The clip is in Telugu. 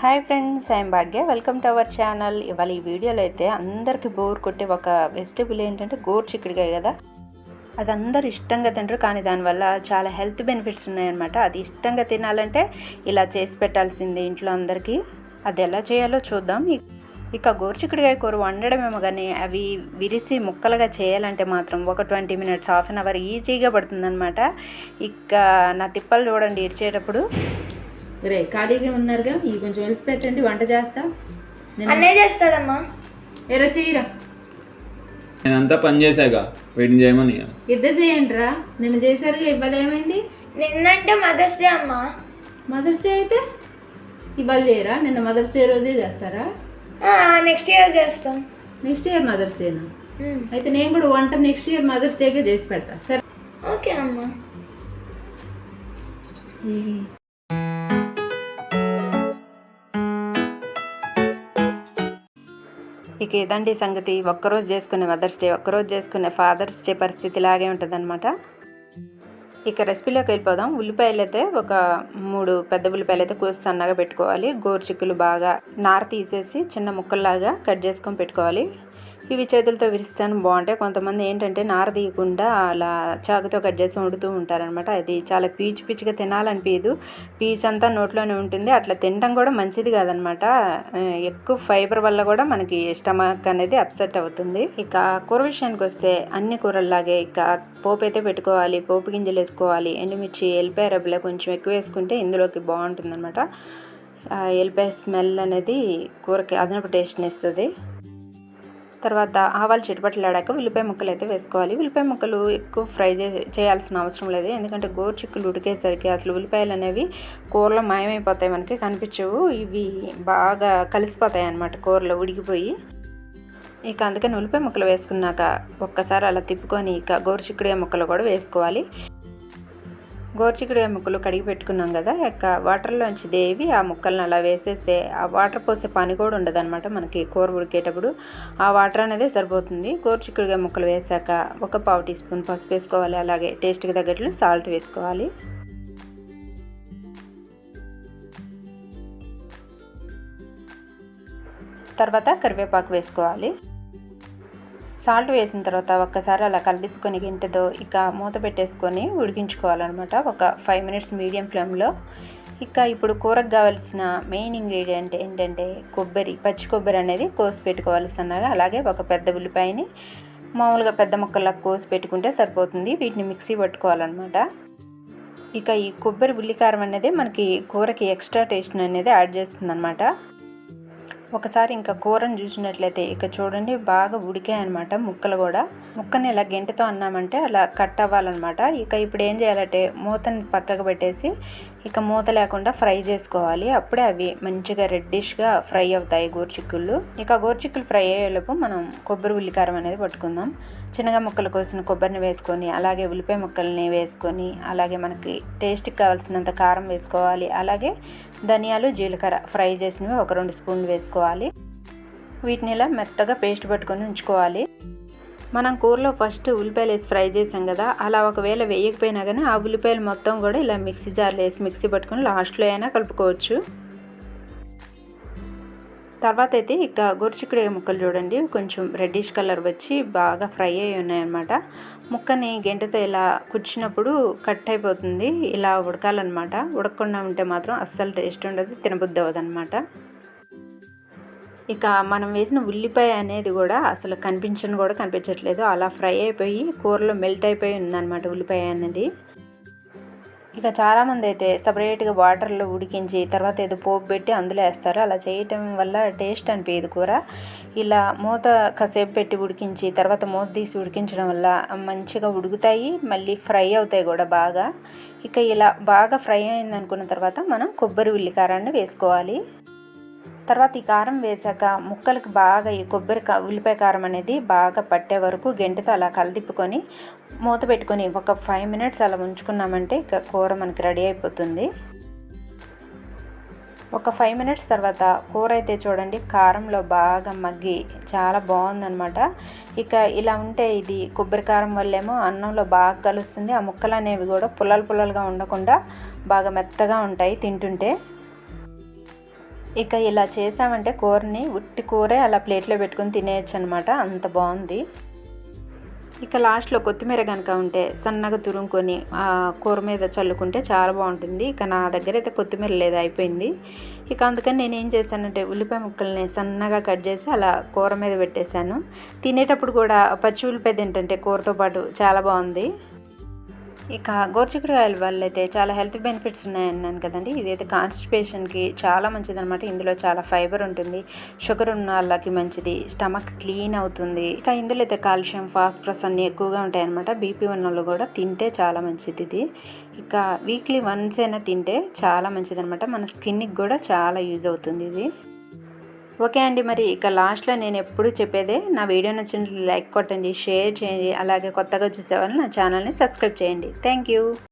Hi friends I'm Bhagya. Welcome to our channel. ఇవాళ ఈ వీడియోలో అయితే అందరికీ బోర్ కొట్టే ఒక వెజిటబుల్ ఏంటంటే గోరు చిక్కుడుకాయ కదా. అది అందరు ఇష్టంగా తింటారు కానీ దానివల్ల చాలా హెల్త్ బెనిఫిట్స్ ఉన్నాయన్నమాట. అది ఇష్టంగా తినాలంటే ఇలా చేసి పెట్టాల్సిందే ఇంట్లో అందరికీ. అది ఎలా చేయాలో చూద్దాం. ఇక గోరుచిక్కుడుకాయ కూర వండడమేమో కానీ అవి విరిసి ముక్కలుగా చేయాలంటే మాత్రం ఒక twenty minutes half an hour ఈజీగా పడుతుందన్నమాట. ఇక నా తిప్పలు చూడండి ఇరిచేటప్పుడు. రే ఖాళీగా ఉన్నారుగా? ఇవి కొంచెం వెలిసి పెట్టండి వంట చేస్తా. అన్నయ్య చేస్తాడమ్మా. ఎరా చెయ్యరా. నేనంతా పని చేశాక వీటిని చేయమని. ఇద్దరు చేయండి రా నేను చేశారుగా ఇవాళ ఏమైంది? నిన్నంటే మదర్స్ డే అమ్మా. మదర్స్ డే అయితే? ఇవాళ చేయరా? నిన్న మదర్స్ డే రోజే చేస్తారా? నెక్స్ట్ ఇయర్ చేస్తాం. నెక్స్ట్ ఇయర్ మదర్స్ డేనా. అయితే నేను కూడా వంట నెక్స్ట్ ఇయర్ మదర్స్ డేగా చేసి పెడతా. సరే. ఓకే అమ్మా. ఇక ఇదండి సంగతి ఒక్కరోజు చేసుకునే మదర్స్ డే ఒక్కరోజు చేసుకునే ఫాదర్స్ డే పరిస్థితి ఇలాగే ఉంటుందన్నమాట. ఇక రెసిపీలోకి వెళ్ళిపోదాం. ఉల్లిపాయలు అయితే ఒక మూడు పెద్ద ఉల్లిపాయలు అయితే కోసి సన్నగా పెట్టుకోవాలి. గోరుచిక్కులు బాగా నార తీసేసి చిన్న ముక్కల్లాగా కట్ చేసుకొని పెట్టుకోవాలి. ఇవి చేతులతో విరుస్తాను బాగుంటాయి. కొంతమంది ఏంటంటే నార తీయకుండా అలా చాకుతో కట్ చేసి వండుతూ ఉంటారనమాట అది చాలా పీచు పీచుగా తినాలనిపించదు పీచు అంతా నోట్లోనే ఉంటుంది. అట్లా తినడం కూడా మంచిది కాదనమాట ఎక్కువ ఫైబర్ వల్ల కూడా మనకి స్టమక్ అనేది అప్సెట్ అవుతుంది. ఇక కూర విషయానికి వస్తే అన్ని కూరల్లాగే ఇక పోపు అయితే పెట్టుకోవాలి పోపు గింజలు వేసుకోవాలి. ఎండుమిర్చి ఎల్లిపాయ రబ్బుల కొంచెం ఎక్కువ వేసుకుంటే ఇందులోకి బాగుంటుంది అనమాట ఎల్లిపాయ స్మెల్ అనేది కూరకి అదనపు టేస్ట్ని ఇస్తుంది. తర్వాత ఆవాలు చిటపట్లాడాక ఉల్లిపాయ ముక్కలు అయితే వేసుకోవాలి. ఉల్లిపాయ ముక్కలు ఎక్కువ ఫ్రై చే చేయాల్సిన అవసరం లేదు. ఎందుకంటే గోరుచిక్కులు ఉడికేసరికి అసలు ఉల్లిపాయలు అనేవి కూరలో మాయమైపోతాయి మనకి కనిపించవు. ఇవి బాగా కలిసిపోతాయి అన్నమాట కూరలో ఉడికిపోయి. ఇక అందుకని ఉల్లిపాయ ముక్కలు వేసుకున్నాక ఒక్కసారి అలా తిప్పుకొని ఇక గోరుచిక్కుడే ముక్కలు కూడా వేసుకోవాలి. గోరుచిక్కుడుకాయ ముక్కలు కడిగి పెట్టుకున్నాం కదా ఇక వాటర్లోంచి దేవి ఆ ముక్కలను అలా వేసేస్తే ఆ వాటర్ పోసే పని కూడా ఉండదన్నమాట మనకి కూర ఉడికేటప్పుడు. ఆ వాటర్ అనేది సరిపోతుంది. గోరుచిక్కుడుకాయ ముక్కలు వేసాక ఒక పావు టీ స్పూన్ పసుపు వేసుకోవాలి అలాగే టేస్ట్కి తగ్గట్లు సాల్ట్ వేసుకోవాలి. తర్వాత కరివేపాకు వేసుకోవాలి. సాల్ట్ వేసిన తర్వాత ఒక్కసారి అలా కలిపుకొని గింటతో ఇక మూత పెట్టేసుకొని ఉడికించుకోవాలన్నమాట. ఒక ఫైవ్ మినిట్స్ మీడియం ఫ్లేమ్లో ఇక ఇప్పుడు కూరకు కావాల్సిన మెయిన్ ఇంగ్రీడియంట్ ఏంటంటే కొబ్బరి పచ్చి కొబ్బరి అనేది కోసి పెట్టుకోవాల్సి అన్నారు అలాగే ఒక పెద్ద ఉల్లిపాయని మామూలుగా పెద్ద ముక్కల్లా కోసి పెట్టుకుంటే సరిపోతుంది. వీటిని మిక్సీ పట్టుకోవాలన్నమాట. ఇక ఈ కొబ్బరి ఉల్లికారం అనేది మనకి కూరకి ఎక్స్ట్రా టేస్ట్ అనేది యాడ్ చేస్తుంది అనమాట ఒకసారి ఇంకా కూరను చూసినట్లయితే ఇక చూడండి బాగా ఉడికాయనమాట ముక్కలు కూడా. ముక్కని ఇలా గెంటతో అన్నామంటే అలా కట్ అవ్వాలన్నమాట. ఇక ఇప్పుడు ఏం చేయాలంటే మూతని పక్కకు పెట్టేసి ఇక మూత లేకుండా ఫ్రై చేసుకోవాలి. అప్పుడే అవి మంచిగా రెడ్డిష్గా ఫ్రై అవుతాయి గోరుచిక్కుళ్ళు. ఇక గోరుచిక్కులు ఫ్రై అయ్యేలోపు మనం కొబ్బరి ఉల్లికారం అనేది పట్టుకుందాం. చిన్నగా ముక్కలు కోసిన కొబ్బరిని వేసుకొని అలాగే ఉల్లిపాయ ముక్కల్ని వేసుకొని అలాగే మనకి టేస్ట్కి కావాల్సినంత కారం వేసుకోవాలి. అలాగే ధనియాలు జీలకర్ర ఫ్రై చేసినవి ఒక రెండు స్పూన్లు వేసుకోవాలి. వీటిని ఇలా మెత్తగా పేస్ట్ పట్టుకొని ఉంచుకోవాలి. మనం కూరలో ఫస్ట్ ఉల్లిపాయలు వేసి ఫ్రై చేసాం కదా అలా ఒకవేళ వేయకపోయినా కానీ ఆ ఉల్లిపాయలు మొత్తం కూడా ఇలా మిక్సీ జార్లో వేసి మిక్సీ పట్టుకొని లాస్ట్లో అయినా కలుపుకోవచ్చు. తర్వాత అయితే ఇక గొరుచిక్కుడుకాయ ముక్కలు చూడండి. కొంచెం రెడ్డిష్ కలర్ వచ్చి బాగా ఫ్రై అయి ఉన్నాయన్నమాట. ముక్కని గంటతో ఇలా కుచ్చినప్పుడు కట్ అయిపోతుంది. ఇలా ఉడకాలన్నమాట. ఉడకకుండా ఉంటే మాత్రం అస్సలు టేస్ట్ ఉండదు తినబుద్ధి అవ్వదన్నమాట. ఇక మనం వేసిన ఉల్లిపాయ అనేది కూడా అసలు కనిపించను కూడా కనిపించట్లేదు. అలా ఫ్రై అయిపోయి కూరలో మెల్ట్ అయిపోయి ఉందన్నమాట ఉల్లిపాయ అనేది. ఇక చాలామంది అయితే సపరేట్గా వాటర్లో ఉడికించి తర్వాత ఏదో పోపు పెట్టి అందులో వేస్తారు. అలా చేయటం వల్ల టేస్ట్ అనిపించదు కూర. ఇలా మూత కాసేపు పెట్టి ఉడికించి తర్వాత మూత తీసి ఉడికించడం వల్ల మంచిగా ఉడుకుతాయి మళ్ళీ ఫ్రై అవుతాయి కూడా బాగా. ఇక ఇలా బాగా ఫ్రై అయింది అనుకున్న తర్వాత మనం కొబ్బరి ఉల్లికారాన్ని వేసుకోవాలి. తర్వాత ఈ కారం వేసాక ముక్కలకు బాగా ఈ కొబ్బరి ఉల్లిపాయ కారం అనేది బాగా పట్టే వరకు గెంటతో అలా కలదిప్పుకొని మూత పెట్టుకొని ఒక ఫైవ్ మినిట్స్ అలా ఉంచుకున్నామంటే ఇక కూర మనకి రెడీ అయిపోతుంది. ఒక ఫైవ్ మినిట్స్ తర్వాత కూర అయితే చూడండి కారంలో బాగా మగ్గి చాలా బాగుందనమాట ఇక ఇలా ఉంటే ఇది కొబ్బరి కారం వల్లేమో అన్నంలో బాగా కలుస్తుంది. ఆ ముక్కలు అనేవి కూడా పుల్లలు పుల్లలుగా ఉండకుండా బాగా మెత్తగా ఉంటాయి తింటుంటే. ఇక ఇలా చేసామంటే కూరని ఉట్టి కూరే అలా ప్లేట్లో పెట్టుకొని తినేయచ్చు అనమాట అంత బాగుంది. ఇక లాస్ట్లో కొత్తిమీర కనుక ఉంటే సన్నగా తురుముకొని కూర మీద చల్లుకుంటే చాలా బాగుంటుంది. ఇక నా దగ్గర అయితే కొత్తిమీర లేదు అయిపోయింది. ఇక అందుకని నేను ఏం చేశానంటే ఉల్లిపాయ ముక్కల్ని సన్నగా కట్ చేసి అలా కూర మీద పెట్టేశాను. తినేటప్పుడు కూడా పచ్చి ఉల్లిపాయ తింటుంటే కూరతో పాటు చాలా బాగుంది. ఇక గోర్చికుడుకాయల వల్ల అయితే చాలా హెల్త్ బెనిఫిట్స్ ఉన్నాయన్నాను కదండి. ఇదైతే కాన్స్టిపేషన్కి చాలా మంచిది అనమాట ఇందులో చాలా ఫైబర్ ఉంటుంది. షుగర్ ఉన్న వాళ్ళకి మంచిది. స్టమక్ క్లీన్ అవుతుంది. ఇక ఇందులో అయితే కాల్షియం ఫాస్ఫరస్ అన్ని ఎక్కువగా ఉంటాయన్నమాట. బీపీ ఉన్న వాళ్ళు కూడా తింటే చాలా మంచిది ఇది. ఇక వీక్లీ వన్స్ అయినా తింటే చాలా మంచిది అనమాట మన స్కిన్కి కూడా చాలా యూజ్ అవుతుంది ఇది. ఓకే అండి మరి ఇక లాస్ట్లో నేను ఎప్పుడు చెప్పేదే నా వీడియో నచ్చినట్లు లైక్ కొట్టండి షేర్ చేయండి అలాగే కొత్తగా చూసే వాళ్ళు నా ఛానల్ని సబ్స్క్రైబ్ చేయండి. Thank you.